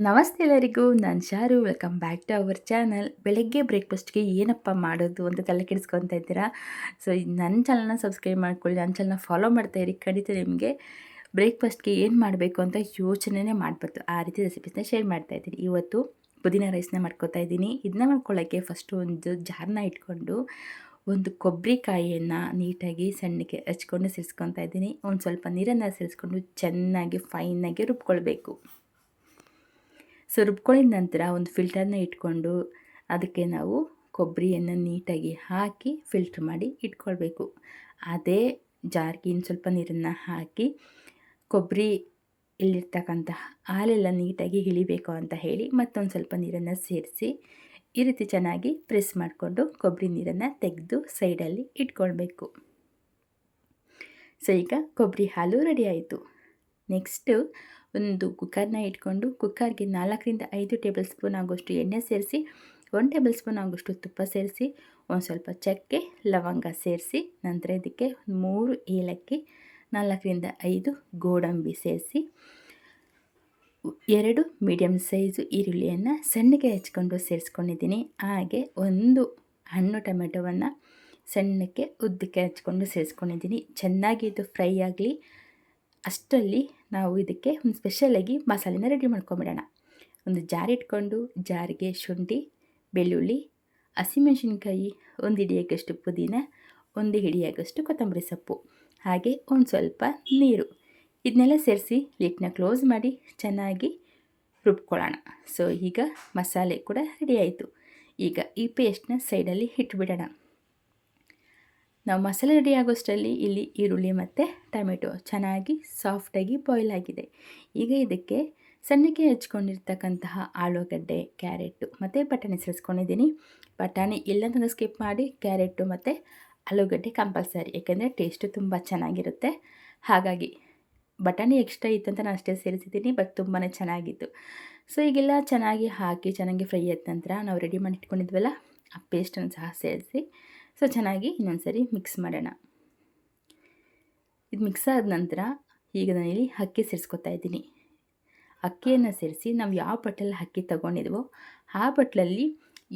ನಮಸ್ತೆ ಎಲ್ಲರಿಗೂ, ನಾನು Sharu welcome back to our channel ಬೆಳಗ್ಗೆ ಬ್ರೇಕ್ಫಾಸ್ಟ್ಗೆ ಏನಪ್ಪ ಮಾಡೋದು ಅಂತ ತಲೆ ಕೆಡಿಸ್ಕೊತಾ ಇದ್ದೀರಾ? ಸೊ ನನ್ನ ಚಾನಲ್ನ ಸಬ್ಸ್ಕ್ರೈಬ್ ಮಾಡ್ಕೊಳ್ಳಿ ನನ್ನ ಚಾನಲ್ನ ಫಾಲೋ ಮಾಡ್ತಾ ಇರಿ. ಖಂಡಿತ ನಿಮಗೆ ಬ್ರೇಕ್ಫಾಸ್ಟ್ಗೆ ಏನು ಮಾಡಬೇಕು ಅಂತ ಯೋಚನೆ ಮಾಡಬಾರ್ದು. ಆ ರೀತಿ ರೆಸಿಪೀಸ್ನ ಶೇರ್ ಮಾಡ್ತಾ ಇದ್ದೀನಿ ಇವತ್ತು ಪುದೀನ ರೈಸ್ನ ಮಾಡ್ಕೋತಾ ಇದ್ದೀನಿ. ಇದನ್ನ ಮಾಡ್ಕೊಳ್ಳೋಕ್ಕೆ ಫಸ್ಟು ಒಂದು ಜಾರ್ನ ಇಟ್ಕೊಂಡು ಒಂದು ಕೊಬ್ಬರಿಕಾಯಿಯನ್ನು ನೀಟಾಗಿ ಸಣ್ಣಗೆ ಹಚ್ಕೊಂಡು ಸೇರಿಸ್ಕೊತಾ ಇದ್ದೀನಿ. ಒಂದು ಸ್ವಲ್ಪ ನೀರನ್ನು ಸೇರಿಸ್ಕೊಂಡು ಚೆನ್ನಾಗಿ ಫೈನಾಗಿ ರುಬ್ಕೊಳ್ಬೇಕು. ಸೊ ನಂತರ ಒಂದು ಫಿಲ್ಟರ್ನ ಇಟ್ಕೊಂಡು ಅದಕ್ಕೆ ನಾವು ಕೊಬ್ಬರಿಯನ್ನು ನೀಟಾಗಿ ಹಾಕಿ ಫಿಲ್ಟ್ರ್ ಮಾಡಿ ಇಟ್ಕೊಳ್ಬೇಕು. ಅದೇ ಜಾರ್ಗೆ ಇನ್ನು ಸ್ವಲ್ಪ ನೀರನ್ನು ಹಾಕಿ ಕೊಬ್ಬರಿ ಇಲ್ಲಿರ್ತಕ್ಕಂತಹ ಹಾಲೆಲ್ಲ ನೀಟಾಗಿ ಇಳಿಬೇಕು ಅಂತ ಹೇಳಿ ಮತ್ತೊಂದು ಸ್ವಲ್ಪ ನೀರನ್ನು ಸೇರಿಸಿ ಈ ರೀತಿ ಚೆನ್ನಾಗಿ ಪ್ರೆಸ್ ಮಾಡಿಕೊಂಡು ಕೊಬ್ಬರಿ ನೀರನ್ನು ತೆಗೆದು ಸೈಡಲ್ಲಿ ಇಟ್ಕೊಳ್ಬೇಕು. ಸೊ ಈಗ ಕೊಬ್ಬರಿ ಹಾಲು ರೆಡಿ ಆಯಿತು. ನೆಕ್ಸ್ಟು ಒಂದು ಕುಕ್ಕರ್ನ ಇಟ್ಕೊಂಡು ಕುಕ್ಕರ್ಗೆ ನಾಲ್ಕರಿಂದ ಐದು ಟೇಬಲ್ ಸ್ಪೂನ್ ಆಗೋಷ್ಟು ಎಣ್ಣೆ ಸೇರಿಸಿ, ಒಂದು ಟೇಬಲ್ ಸ್ಪೂನ್ ಆಗೋಷ್ಟು ತುಪ್ಪ ಸೇರಿಸಿ, ಒಂದು ಸ್ವಲ್ಪ ಚಕ್ಕೆ, ಲವಂಗ ಸೇರಿಸಿ, ನಂತರ ಇದಕ್ಕೆ ಮೂರು ಏಲಕ್ಕಿ, ನಾಲ್ಕರಿಂದ ಐದು ಗೋಡಂಬಿ ಸೇರಿಸಿ, ಎರಡು ಮೀಡಿಯಮ್ ಸೈಜು ಈರುಳ್ಳಿಯನ್ನು ಸಣ್ಣಗೆ ಹೆಚ್ಕೊಂಡು ಸೇರಿಸ್ಕೊಂಡಿದ್ದೀನಿ. ಹಾಗೆ ಒಂದು ಹಣ್ಣು ಟೊಮೆಟೊವನ್ನು ಸಣ್ಣಕ್ಕೆ ಉದ್ದಕ್ಕೆ ಹಚ್ಕೊಂಡು ಸೇರಿಸ್ಕೊಂಡಿದ್ದೀನಿ. ಚೆನ್ನಾಗಿ ಇದು ಫ್ರೈ ಆಗಲಿ. ಅಷ್ಟರಲ್ಲಿ ನಾವು ಇದಕ್ಕೆ ಒಂದು ಸ್ಪೆಷಲಾಗಿ ಮಸಾಲೆನ ರೆಡಿ ಮಾಡ್ಕೊಂಬಿಡೋಣ. ಒಂದು ಜಾರ್ ಇಟ್ಕೊಂಡು ಜಾರಿಗೆ ಶುಂಠಿ, ಬೆಳ್ಳುಳ್ಳಿ, ಹಸಿಮೆಣಸಿನ್ಕಾಯಿ, ಒಂದು ಹಿಡಿಯಾಗಷ್ಟು ಪುದೀನ, ಒಂದು ಹಿಡಿಯಾಗಷ್ಟು ಕೊತ್ತಂಬರಿ ಸೊಪ್ಪು, ಹಾಗೆ ಒಂದು ಸ್ವಲ್ಪ ನೀರು. ಇದನ್ನೆಲ್ಲ ಸೇರಿಸಿ ಲಿಟ್ನ ಕ್ಲೋಸ್ ಮಾಡಿ ಚೆನ್ನಾಗಿ ರುಬ್ಕೊಳ್ಳೋಣ. ಸೊ ಈಗ ಮಸಾಲೆ ಕೂಡ ರೆಡಿ ಆಯಿತು. ಈಗ ಈ ಪೇಸ್ಟ್ನ ಸೈಡಲ್ಲಿ ಇಟ್ಬಿಡೋಣ. ನಾವು ಮಸಾಲೆ ರೆಡಿ ಆಗೋಷ್ಟರಲ್ಲಿ ಇಲ್ಲಿ ಈರುಳ್ಳಿ ಮತ್ತು ಟೊಮೆಟೊ ಚೆನ್ನಾಗಿ ಸಾಫ್ಟಾಗಿ ಬಾಯ್ಲ್ ಆಗಿದೆ. ಈಗ ಇದಕ್ಕೆ ಸಣ್ಣಕ್ಕೆ ಹಚ್ಕೊಂಡಿರ್ತಕ್ಕಂತಹ ಆಲೂಗಡ್ಡೆ ಕ್ಯಾರೆಟು ಮತ್ತು ಬಟಾಣಿ ಸೇರಿಸ್ಕೊಂಡಿದ್ದೀನಿ. ಬಟಾಣಿ ಇಲ್ಲಂತಂದ್ರೆ ಸ್ಕಿಪ್ ಮಾಡಿ ಕ್ಯಾರೆಟು ಮತ್ತು ಆಲೂಗಡ್ಡೆ ಕಂಪಲ್ಸರಿ ಏಕೆಂದರೆ ಟೇಸ್ಟು ತುಂಬ ಚೆನ್ನಾಗಿರುತ್ತೆ. ಹಾಗಾಗಿ ಬಟಾಣಿ ಎಕ್ಸ್ಟ್ರಾ ಇತ್ತು ಅಂತ ನಾನು ಅಷ್ಟೇ ಸೇರಿಸಿದ್ದೀನಿ ಬಟ್ ತುಂಬಾ ಚೆನ್ನಾಗಿತ್ತು. ಸೊ ಈಗೆಲ್ಲ ಚೆನ್ನಾಗಿ ಹಾಕಿ ಚೆನ್ನಾಗಿ ಫ್ರೈ ಆದ ನಂತರ ನಾವು ರೆಡಿ ಮಾಡಿ ಇಟ್ಕೊಂಡಿದ್ವಲ್ಲ ಆ ಪೇಸ್ಟನ್ನು ಸಹ ಸೇರಿಸಿ ಸೊ, ಚೆನ್ನಾಗಿ ಇನ್ನೊಂದು ಸರಿ ಮಿಕ್ಸ್ ಮಾಡೋಣ. ಇದು ಮಿಕ್ಸ್ ಆದ ನಂತರ ಈಗ ನಾನಿಲ್ಲಿ ಅಕ್ಕಿ ಸೇರಿಸ್ಕೊತಾ ಇದ್ದೀನಿ. ಅಕ್ಕಿಯನ್ನು ಸೇರಿಸಿ ನಾವು ಯಾವ ಬಟ್ಟಲಲ್ಲಿ ಅಕ್ಕಿ ತೊಗೊಂಡಿದ್ವೋ ಆ ಬಟ್ಲಲ್ಲಿ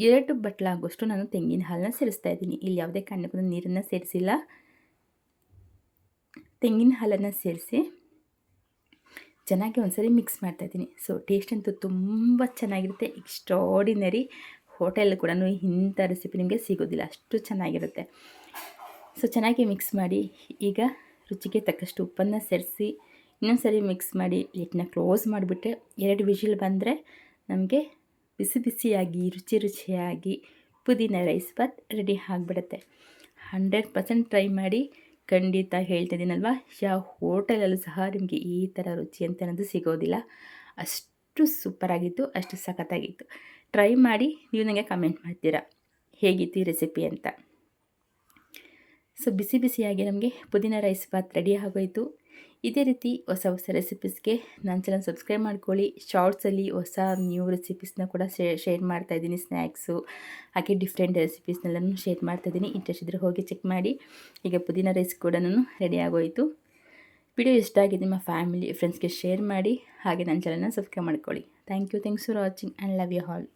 ಎರಡು ಬಟ್ಟಲಾಗುವಷ್ಟು ನಾನು ತೆಂಗಿನ ಹಾಲನ್ನ ಸೇರಿಸ್ತಾ ಇದ್ದೀನಿ. ಇಲ್ಲಿ ಯಾವುದೇ ಕಾರಣಕ್ಕೂ ನೀರನ್ನು ಸೇರಿಸಿಲ್ಲ. ತೆಂಗಿನ ಹಾಲನ್ನು ಸೇರಿಸಿ ಚೆನ್ನಾಗಿ ಒಂದ್ಸರಿ ಮಿಕ್ಸ್ ಮಾಡ್ತಾಯಿದ್ದೀನಿ ಸೊ ಟೇಸ್ಟ್ ಅಂತೂ ತುಂಬ ಚೆನ್ನಾಗಿರುತ್ತೆ. ಎಕ್ಸ್ಟ್ರಾಡಿನರಿ ಹೋಟೆಲ್ ಕೂಡ ಇಂಥ ರೆಸಿಪಿ ನಿಮಗೆ ಸಿಗೋದಿಲ್ಲ. ಅಷ್ಟು ಚೆನ್ನಾಗಿರುತ್ತೆ. ಸೊ ಚೆನ್ನಾಗಿ ಮಿಕ್ಸ್ ಮಾಡಿ ಈಗ ರುಚಿಗೆ ತಕ್ಕಷ್ಟು ಉಪ್ಪನ್ನು ಸೇರಿಸಿ ಇನ್ನೊಂದು ಸರಿ ಮಿಕ್ಸ್ ಮಾಡಿ ಲಿಟ್ನ ಕ್ಲೋಸ್ ಮಾಡಿಬಿಟ್ರೆ ಎರಡು ವಿಜಿಲ್ ಬಂದರೆ ನಮಗೆ ಬಿಸಿ ಬಿಸಿಯಾಗಿ, ರುಚಿ ರುಚಿಯಾಗಿ ಪುದೀನ ರೈಸ್ ಬಾತ್ ರೆಡಿ ಆಗಿಬಿಡುತ್ತೆ. ಹಂಡ್ರೆಡ್ ಪರ್ಸೆಂಟ್ ಟ್ರೈ ಮಾಡಿ ಖಂಡಿತ ಹೇಳ್ತಿದ್ದೀನಲ್ವ? ಯಾವ ಹೋಟೆಲಲ್ಲೂ ಸಹ ನಿಮಗೆ ಈ ಥರ ರುಚಿ ಅಂತ ಅನ್ನೋದು ಸಿಗೋದಿಲ್ಲ. ಅಷ್ಟು ಸೂಪರಾಗಿತ್ತು ಅಷ್ಟು ಸಖತ್ತಾಗಿತ್ತು. ಟ್ರೈ ಮಾಡಿ ನೀವು ನನಗೆ ಕಮೆಂಟ್ ಮಾಡ್ತೀರಾ? ಹೇಗಿತ್ತು ಈ ರೆಸಿಪಿ ಅಂತ? ಸೊ ಬಿಸಿ ಬಿಸಿಯಾಗಿ ನಮಗೆ ಪುದೀನ ರೈಸ್ ಬಾತ್ ರೆಡಿ ಆಗೋಯಿತು. ಇದೇ ರೀತಿ ಹೊಸ ಹೊಸ ರೆಸಿಪೀಸ್ಗೆ ನನ್ನ ಚಾನಲ್ ಸಬ್ಸ್ಕ್ರೈಬ್ ಮಾಡ್ಕೊಳ್ಳಿ. ಶಾರ್ಟ್ಸಲ್ಲಿ ಹೊಸ ನ್ಯೂ ರೆಸಿಪೀಸ್ನ ಕೂಡ ಶೇರ್ ಮಾಡ್ತಾ ಇದ್ದೀನಿ. ಸ್ನ್ಯಾಕ್ಸು ಹಾಗೆ ಡಿಫ್ರೆಂಟ್ ರೆಸಿಪೀಸ್ನೆಲ್ಲನೂ ಶೇರ್ ಮಾಡ್ತಾಯಿದ್ದೀನಿ ಇಂಟ್ರೆಸ್ಟ್ ಇದ್ದರೆ ಹೋಗಿ ಚೆಕ್ ಮಾಡಿ. ಈಗ ಪುದೀನ ರೈಸ್ ಕೂಡ ರೆಡಿ ಆಗೋಯಿತು. ವಿಡಿಯೋ ಇಷ್ಟ ಆಗಿದೆ ನಿಮ್ಮ ಫ್ಯಾಮಿಲಿ ಫ್ರೆಂಡ್ಸ್ಗೆ ಶೇರ್ ಮಾಡಿ. ಹಾಗೆ ನನ್ನ ಚಾನಲ್ನ ಸಬ್ಸ್ಕ್ರೈಬ್ ಮಾಡ್ಕೊಳ್ಳಿ. Thank you thanks for watching and love you all